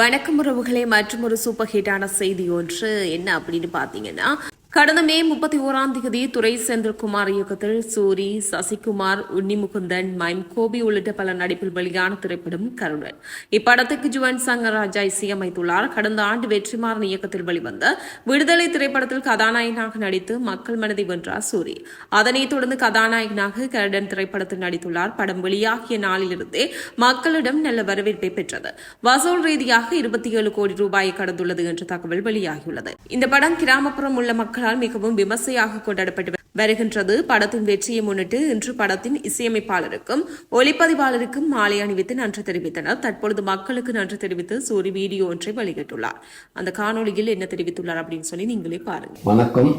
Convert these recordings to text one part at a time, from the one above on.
வணக்கம் உறவுகளே மற்றும் ஒரு சூப்பர் ஹிட்டான செய்தி ஒன்று. என்ன அப்படின்னு பார்த்தீங்கன்னா கடந்த மே முப்பத்தி ஓராம் தேதி துரை செந்தில்குமார் இயக்கத்தில் சூரி சசிகுமார் உன்னிமுகுந்தன் மைம் கோபி உள்ளிட்ட பல நடிப்பில் வெளியான திரைப்படம் கருணன் இப்படத்துக்கு ஜுவன் சங்கர் ராஜா இசையமைத்துள்ளார். கடந்த ஆண்டு வெற்றிமாறன் இயக்கத்தில் வெளிவந்த விடுதலை திரைப்படத்தில் கதாநாயகனாக நடித்து மக்கள் மனதை வென்றார் சூரி. அதனைத் தொடர்ந்து கதாநாயகனாக கருடன் திரைப்படத்தில் நடித்துள்ளார். படம் வெளியாகிய நாளிலிருந்தே மக்களிடம் நல்ல வரவேற்பை பெற்றது. வசூல் ரீதியாக இருபத்தி ஏழு கோடி ரூபாயை கடந்துள்ளது என்ற தகவல் வெளியாகியுள்ளது. இந்த படம் கிராமப்புறம் உள்ள மக்கள் ரசிகர்களால் மிகவும் விமர்சையாக கொண்டாடப்பட்டு வருகின்றது. படத்தின் வெற்றியை முன்னிட்டு இன்று படத்தின் இசையமைப்பாளருக்கும் ஒளிப்பதிவாளருக்கும் மாலை அணிவித்து நன்றி தெரிவித்தனர். தற்பொழுது மக்களுக்கு நன்றி தெரிவித்து சூரி வீடியோ ஒன்றை வெளியிட்டுள்ளார். அந்த காணொலியில் என்ன தெரிவித்துள்ளார் அப்படின்னு சொல்லி நீங்களே பாருங்க. வணக்கம்.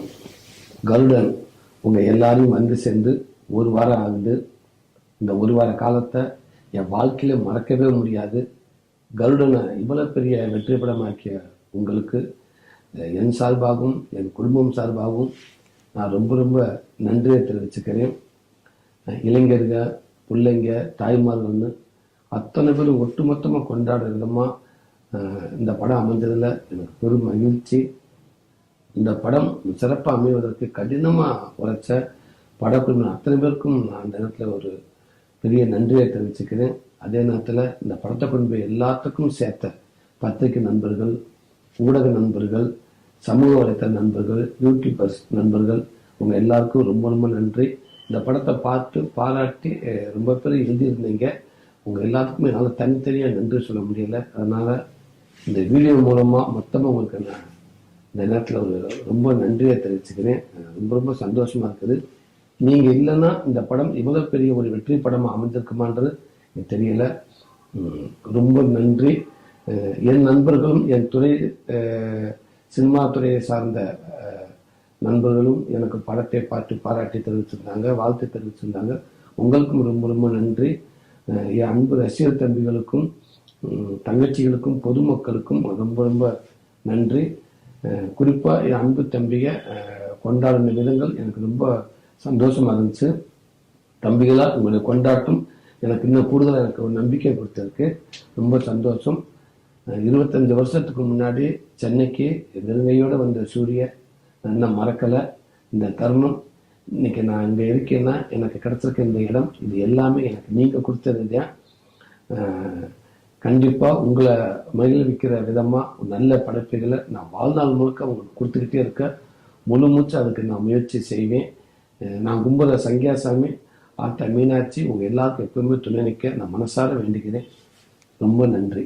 கருடன் உங்க எல்லாரையும் வந்து சேர்ந்து ஒரு வாரம் ஆகுது இந்த ஒரு வார காலத்தை என் வாழ்க்கையில மறக்கவே முடியாது. கருடனை இவ்வளவு பெரிய வெற்றி படமாக்கிய உங்களுக்கு என் சார்பாகவும் என் குடும்பம் சார்பாகவும் நான் ரொம்ப ரொம்ப நன்றியை தெரிவிச்சுக்கிறேன். இளைஞர்கள் பிள்ளைங்க தாய்மார்கள்னு அத்தனை பேரும் ஒட்டுமொத்தமாக கொண்டாடுற விதமாக இந்த படம் அமைஞ்சதில் எனக்கு பெரும் மகிழ்ச்சி. இந்த படம் சிறப்பாக அமைவதற்கு கடினமாக உழைச்ச படக்குழுவினர் அத்தனை பேருக்கும் நான் அந்த நேரத்தில் ஒரு பெரிய நன்றியை தெரிவிச்சுக்கிறேன். அதே நேரத்தில் இந்த படத்தை கொண்டு போய் எல்லாத்துக்கும் சேர்த்த பத்திரிகை நண்பர்கள் ஊடக நண்பர்கள் சமூக வலைத்தள நண்பர்கள் யூடியூபர்ஸ் நண்பர்கள் உங்கள் எல்லாருக்கும் ரொம்ப ரொம்ப நன்றி. இந்த படத்தை பார்த்து பாராட்டி ரொம்ப பேர் எழுதியிருந்தீங்க. உங்கள் எல்லாத்துக்குமே என்னால் தனித்தனியாக நன்றி சொல்ல முடியல. அதனால் இந்த வீடியோ மூலமாக மொத்தமாக உங்களுக்கு நான் இந்த நேரத்தில் ஒரு ரொம்ப நன்றியை தெரிவிச்சுக்கிறேன். ரொம்ப ரொம்ப சந்தோஷமாக இருக்குது. நீங்கள் இல்லைன்னா இந்த படம் இவ்வளோ பெரிய ஒரு வெற்றி படமாக அமைஞ்சிருக்குமான்றது எனக்கு ரொம்ப நன்றி. என் நண்பர்களும் என் துறை சினிமா துறையை சார்ந்த நண்பர்களும் எனக்கு படத்தை பார்த்து பாராட்டி தெரிவிச்சிருந்தாங்க வாழ்த்து தெரிவிச்சிருந்தாங்க. உங்களுக்கும் ரொம்ப ரொம்ப நன்றி. என் அன்பு ரசிகர் தம்பிகளுக்கும் தங்கச்சிகளுக்கும் பொதுமக்களுக்கும் ரொம்ப ரொம்ப நன்றி. குறிப்பாக என் அன்பு தம்பியை கொண்டாடின விதங்கள் எனக்கு ரொம்ப சந்தோஷமாக இருந்துச்சு. தம்பிகளாக உங்களுடைய கொண்டாட்டம். எனக்கு இன்னும் கூடுதலாக எனக்கு ஒரு நம்பிக்கை கொடுத்துருக்கு. ரொம்ப சந்தோஷம். இருபத்தஞ்சு வருஷத்துக்கு முன்னாடி சென்னைக்கு வெறுமையோடு வந்த சூரிய இன்னும் மறக்கலை. இந்த தருணம் இன்னைக்கு நான் இங்கே இருக்கேன்னா எனக்கு கிடச்சிருக்க இந்த இடம் இது எல்லாமே எனக்கு நீங்கள் கொடுத்தது தான் கண்டிப்பாக உங்களை மகிழ்விக்கிற விதமாக நல்ல படைப்புகளை நான் வாழ்நாள் முழுக்க உங்களுக்கு கொடுத்துக்கிட்டே இருக்க முழு மூச்சு அதுக்கு நான் முயற்சி செய்வேன். நான் கும்பல சங்கியாசாமி ஆட்ட மீனாட்சி உங்கள் எல்லாருக்கும் எப்பவுமே துணை நிற்க நான் மனசார வேண்டிக்கிறேன். ரொம்ப நன்றி.